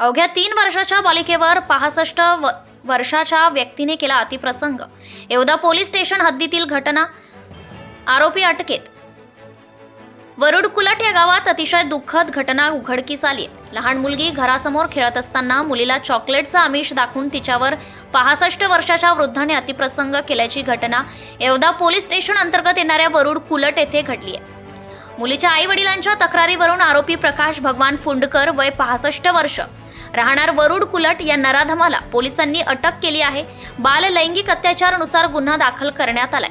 अवघ्या तीन वर्षाच्या बालिकेवर पासष्ट व वर्षाच्या व्यक्तीने केला अतिप्रसंग. एवढा पोलीस स्टेशन हद्दीतील घटना आरोपी अटकेत. वरुड कुलट या गावात अतिशय दुःखद घटना उघडकीस आली. लहान मुलगी घरासमोर खेळत असताना मुलीला चॉकलेटचा आमिष दाखवून तिच्यावर पासष्ट वर्षाच्या वृद्धाने अतिप्रसंग केल्याची घटना एवढा पोलीस स्टेशन अंतर्गत येणाऱ्या वरुड कुलट येथे घडली आहे मुलीच्या आई वडिलांच्या तक्रारीवरून आरोपी प्रकाश भगवान फुंडकर वय पासष्ट वर्ष. राहणार वरुड कुलट या नराधमाला पोलिसांनी अटक केली आहे. बाल लैंगिक अत्याचारानुसार गुन्हा दाखल करण्यात आलाय.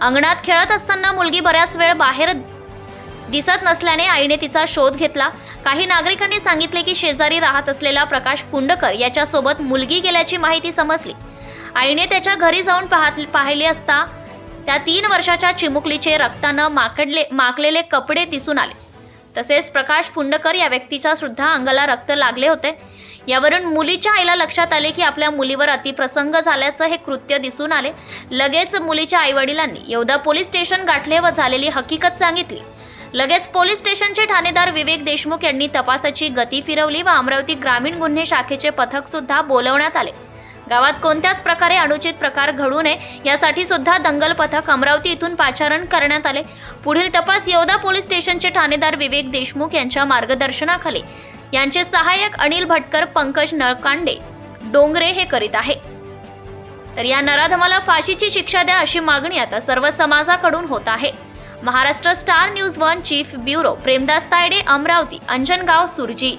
अंगणात खेळत असताना मुलगी बऱ्याच वेळ बाहेर दिसत नसल्याने आईने तिचा शोध घेतला. काही नागरिकांनी सांगितले की शेजारी राहत असलेला प्रकाश कुंडकर याच्यासोबत मुलगी गेल्याची माहिती समजली. आईने त्याच्या घरी जाऊन पाहत पाहिले असता त्या तीन वर्षाच्या चिमुकलीचे रक्तानं माकडले माकलेले कपडे दिसून आले. तसेच प्रकाश फुंडकर या व्यक्तीच्या सुद्धा अंगाला रक्त लागले होते. यावरून मुलीच्या आईला लक्षात आले की आपल्या मुलीवर अतिप्रसंग झाल्याचं हे कृत्य दिसून आले. लगेच मुलीच्या आईवडिलांनी येवदा पोलीस स्टेशन गाठले व झालेली हकीकत सांगितली. लगेच पोलीस स्टेशनचे ठाणेदार विवेक देशमुख यांनी तपासाची गती फिरवली व अमरावती ग्रामीण गुन्हे शाखेचे पथक सुद्धा बोलवण्यात आले. गावात कोणत्याच प्रकारे अनुचित प्रकार घडू नये यासाठी सुद्धा दंगल पथक अमरावती इथून पाचारण करण्यात आले. पुढील तपास येवदा पोलीस स्टेशनचे ठाणेदार विवेक देशमुख यांच्या मार्गदर्शनाखाली. यांचे सहाय्यक अनिल भटकर पंकज नळकांडे डोंगरे हे करीत आहे. तर या नराधमाला फाशीची शिक्षा द्या अशी मागणी आता सर्व समाजाकडून होत आहे. Maharashtra star news one chief bureau Premdas Tayde Amravati Anjangaon Surji.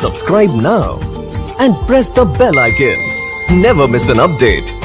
Subscribe now and press the bell icon never miss an update